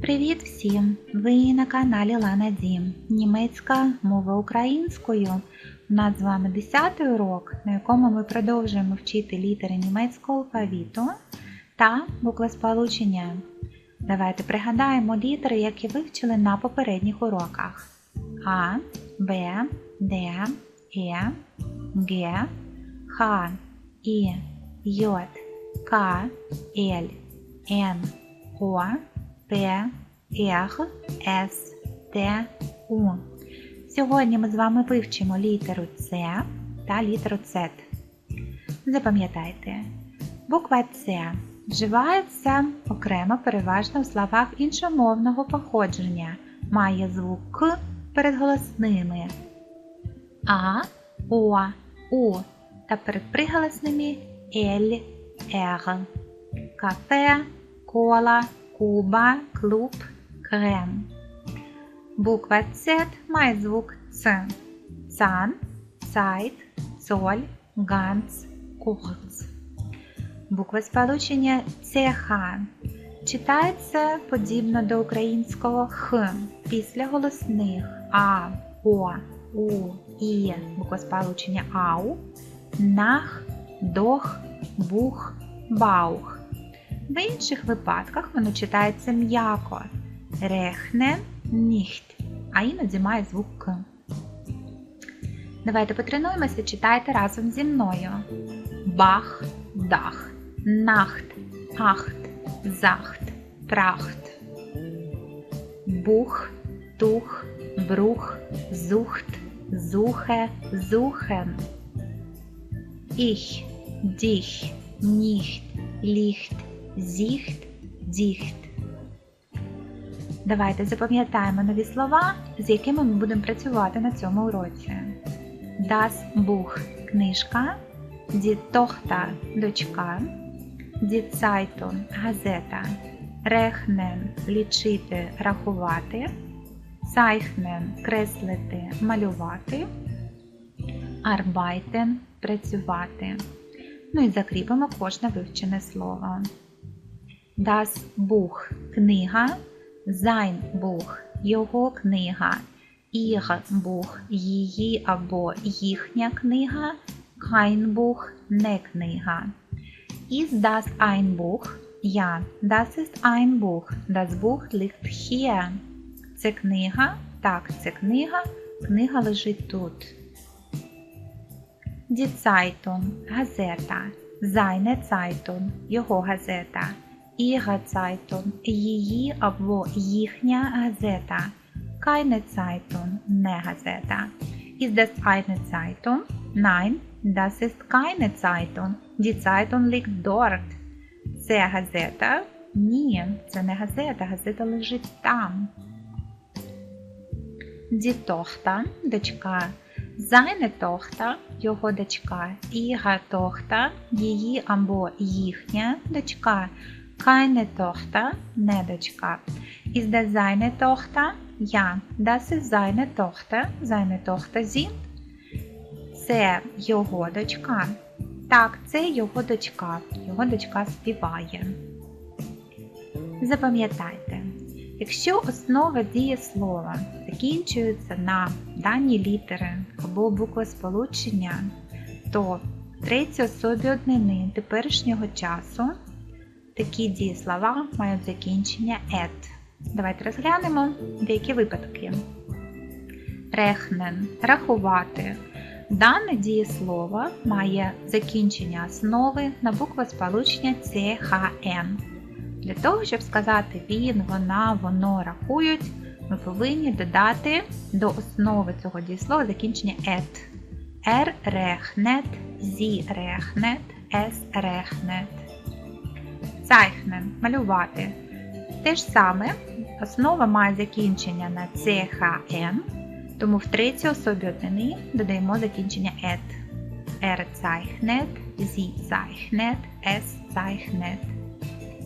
Привіт всім! Ви на каналі Лана Дім. Німецька мова українською. У нас з вами 10 урок, на якому ми продовжуємо вчити літери німецького алфавіту та буквосполучення. Давайте пригадаємо літери, які вивчили на попередніх уроках: А, Б, Д, Е, Г, Х, І, Й, К, Л, Н, О, П, Р, С, Т. Сьогодні ми з вами вивчимо літеру С та літеру З. Запам'ятайте, буква С вживається окремо переважно в словах іншомовного походження. Має звук К перед голосними А, О, У та перед приголосними Л, Р. Кафе, кола, куба, клуб, крем. Буква З має звук Ц. Цан, цайт, цоль, ганц, курц. Буква сполучення ЦХ читається подібно до українського Х після голосних А, О, У, І, буква сполучення АУ, нах, дох, бух, баух. В інших випадках воно читається м'яко рехне, ніхт, а іноді має звук К. Давайте потренуємося, читайте разом зі мною. Бах, дах, нахт, ахт, захт, прахт. Бух, тух, брух, зухт, зухе, зухен. Ich, dich, nicht, licht, зіхт, діхт. Давайте запам'ятаємо нові слова, з якими ми будемо працювати на цьому уроці. Das Buch – книжка, Die Tochter – дочка, Die Zeitung – газета, Rechnen – лічити, рахувати, Zeichnen – креслити, малювати, Arbeiten – працювати. Ну і закріпимо кожне вивчене слово. Das Buch – книга, Sein Buch – його книга, Ihr Buch – її або їхня книга, Kein Buch – не книга. Ist das ein Buch? Ja, das ist ein Buch. Das Buch liegt hier. Це книга? Так, це книга. Книга лежить тут. Die Zeitung – газета. Seine Zeitung – його газета. Ihre Zeitung – її або їхня газета. Keine Zeitung – не газета. Ist das eine Zeitung? Nein, das ist keine Zeitung. Die Zeitung liegt dort. Це газета? Ні, це не газета. Газета лежить там. Die Tochter – дочка. Seine Tochter – його дочка. Ihre Tochter – її або їхня дочка. Keine Tochter – не дочка. Ist das seine Tochter? Ja, das ist seine Tochter. Seine Tochter sind. Це його дочка. Так, це його дочка. Його дочка співає. Запам'ятайте, якщо основа дієслова закінчується на дані літери або буквосполучення, то третій особі однини теперішнього часу такі дієслова мають закінчення «ет». Давайте розглянемо деякі випадки. Рехнен рахувати. Дане дієслово має закінчення основи на буквосполучення CHN. Для того, щоб сказати він, вона, воно рахують, ми повинні додати до основи цього дієслова закінчення «ет». Er rechnet, sie rechnet, es rechnet. Zeichnen – малювати. Те ж саме, основа має закінчення на CHN, тому в третій особі однини додаємо закінчення «et». Er zeichnet, sie zeichnet, es zeichnet.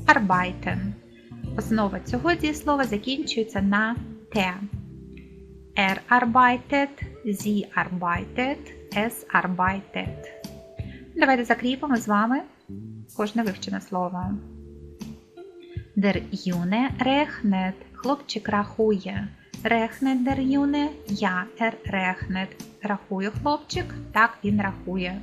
Arbeiten. Основа цього дієслова закінчується на «te». Er arbeitet, sie arbeitet, es arbeitet. Давайте закріпимо з вами кожне вивчене слово. Der Junge rechnet. Хлопчик рахує. Rechnet der Junge? Ja, er rechnet. Рахує хлопчик? Так, він рахує.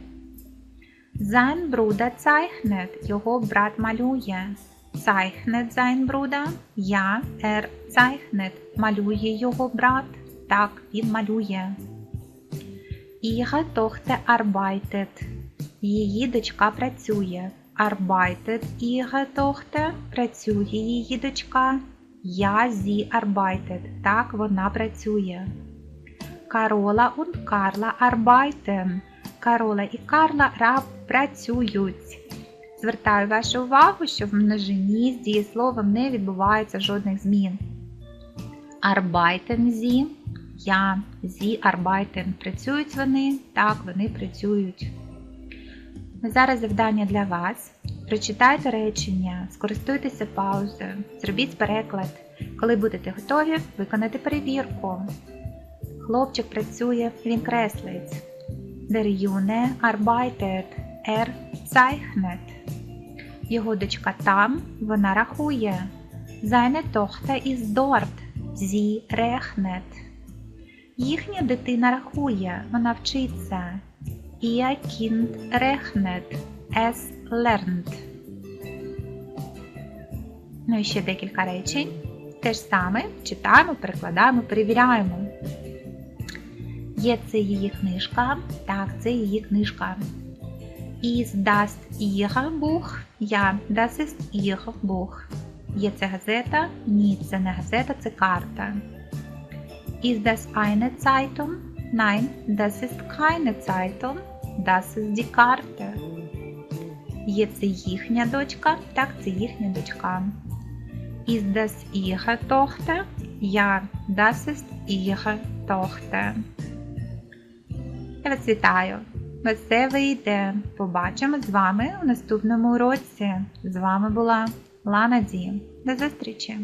Sein Bruder zeichnet. Його брат малює. Zeichnet sein Bruder? Ja, er zeichnet. Малює його брат? Так, він малює. Ihre Tochter arbeitet. Її дочка працює. Arbeitet ihre Tochter. Працює її дочка. Ja, sie arbeitet. Так, вона працює. Карола und Карла arbeiten. Карола і Карла працюють. Звертаю вашу увагу, що в множині з дієсловом не відбувається жодних змін. Arbeiten sie. Я, sie arbeiten. Працюють вони? Так, вони працюють. Зараз завдання для вас. Прочитайте речення, скористуйтеся паузою, зробіть переклад. Коли будете готові, виконайте перевірку. Хлопчик працює, він креслить. Der Junge arbeitet, er zeichnet. Його дочка там, вона рахує. Seine Tochter ist dort, sie rechnet. Їхня дитина рахує, вона вчиться. Ihr Kind rechnet, es lernt. Ну і ще декілька речень. Те ж саме читаємо, перекладаємо, перевіряємо. Є це її книжка. Так, це її книжка. Ist das ihr Buch? Ja, das ist ihr Buch. Є це газета? Ні, це не газета, це карта. Ist das eine Zeitung? Nein, das ist keine Zeitung. Das ist die Karte. Є це їхня дочка? Так, це їхня дочка. Ist das ihre Tochter? Ja, das ist ihre Tochter. Я вас вітаю! Все вийде. Побачимо з вами у наступному уроці. З вами була Лана Ді. До зустрічі!